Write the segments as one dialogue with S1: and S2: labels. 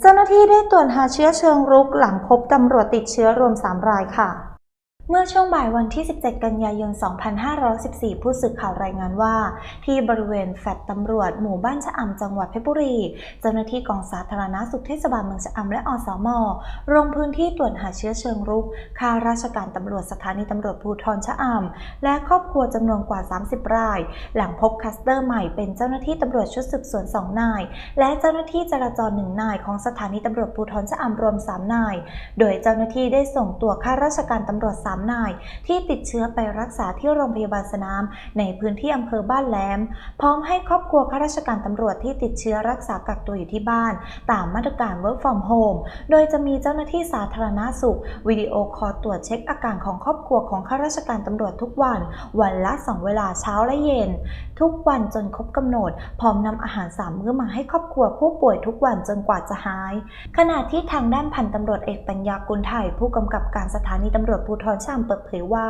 S1: เจ้าหน้าที่ได้ตรวจหาเชื้อเชิงรุกหลังพบตำรวจติดเชื้อรวม 3 รายค่ะ เมื่อช่วงบ่ายวันที่ 17 กันยายน 2514 ผู้สื่อข่าวรายงานว่า ที่บริเวณแฟลตตำรวจหมู่บ้านชะอำจังหวัดเพชรบุรี เจ้าหน้าที่กองสาธารณาสุขเทศบาลเมืองชะอำและอสมลงพื้นที่ตรวจหาเชื้อเชิงรุกข้าราชการตำรวจสถานีตำรวจภูธรชะอำและครอบครัวจำนวนกว่า 30 ราย หลังพบคลัสเตอร์ใหม่เป็นเจ้าหน้าที่ตำรวจชุดสืบสวน 2 นาย และเจ้าหน้าที่จราจร1นายของสถานีตำรวจภูธรชะอำรวม 3 นาย โดยเจ้าหน้าที่ได้ส่งตัวข้าราชการตำรวจ3นาย ที่ติดเชื้อไปรักษาที่โรงพยาบาลสนาม ในพื้นที่อำเภอบ้านแหลม พร้อมให้ครอบครัวข้าราชการตำรวจที่ติดเชื้อรักษากักตัวอยู่ที่บ้าน ตามมาตรการ work from home โดยจะมีเจ้าหน้าที่สาธารณาสุข วิดีโอคอลตรวจเช็คอาการของครอบครัวของข้าราชการตำรวจทุกวัน วันละ 2 เวลาเช้าและเย็น ทุกวันจนครบกำหนด พร้อมนำอาหารสามมื้อมาให้ครอบครัวผู้ป่วยทุกวันจนกว่าจะหาย ขณะที่ทางด้านพันตำรวจเอกปัญญากุลไทยผู้กำกับการสถานีตำรวจภูธรชามเปิดเผยว่า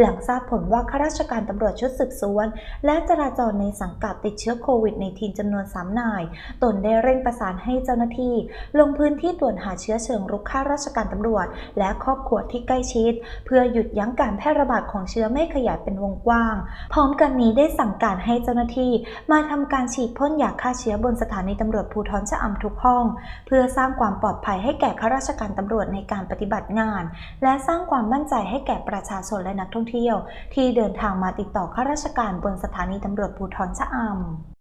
S1: หลังทราบผลว่าข้าราชการตำรวจชุดสืบสวน และจราจรในสังกัดติดเชื้อโควิดในทีมจำนวน3นาย ตนได้เร่งประสานให้เจ้าหน้าที่ ลงพื้นที่ตรวจหาเชื้อเชิงรุกข้าราชการตำรวจ และครอบครัวที่ใกล้ชิด เพื่อหยุดยั้งการแพร่ระบาดของเชื้อไม่ขยายเป็นวงกว้าง พร้อมกันนี้ได้สั่งการให้เจ้าหน้าที่ มาทำการฉีดพ่นยาฆ่าเชื้อบนสถานีตำรวจภูธรชะอำทุกห้อง เพื่อสร้างความปลอดภัยให้แก่ข้าราชการตำรวจในการปฏิบัติงาน และสร้างความมั่นใจให้แก่ประชาชนและนักท่องเที่ยว ที่เดินทางมาติดต่อข้าราชการบนสถานีตำรวจภูธรชะอำ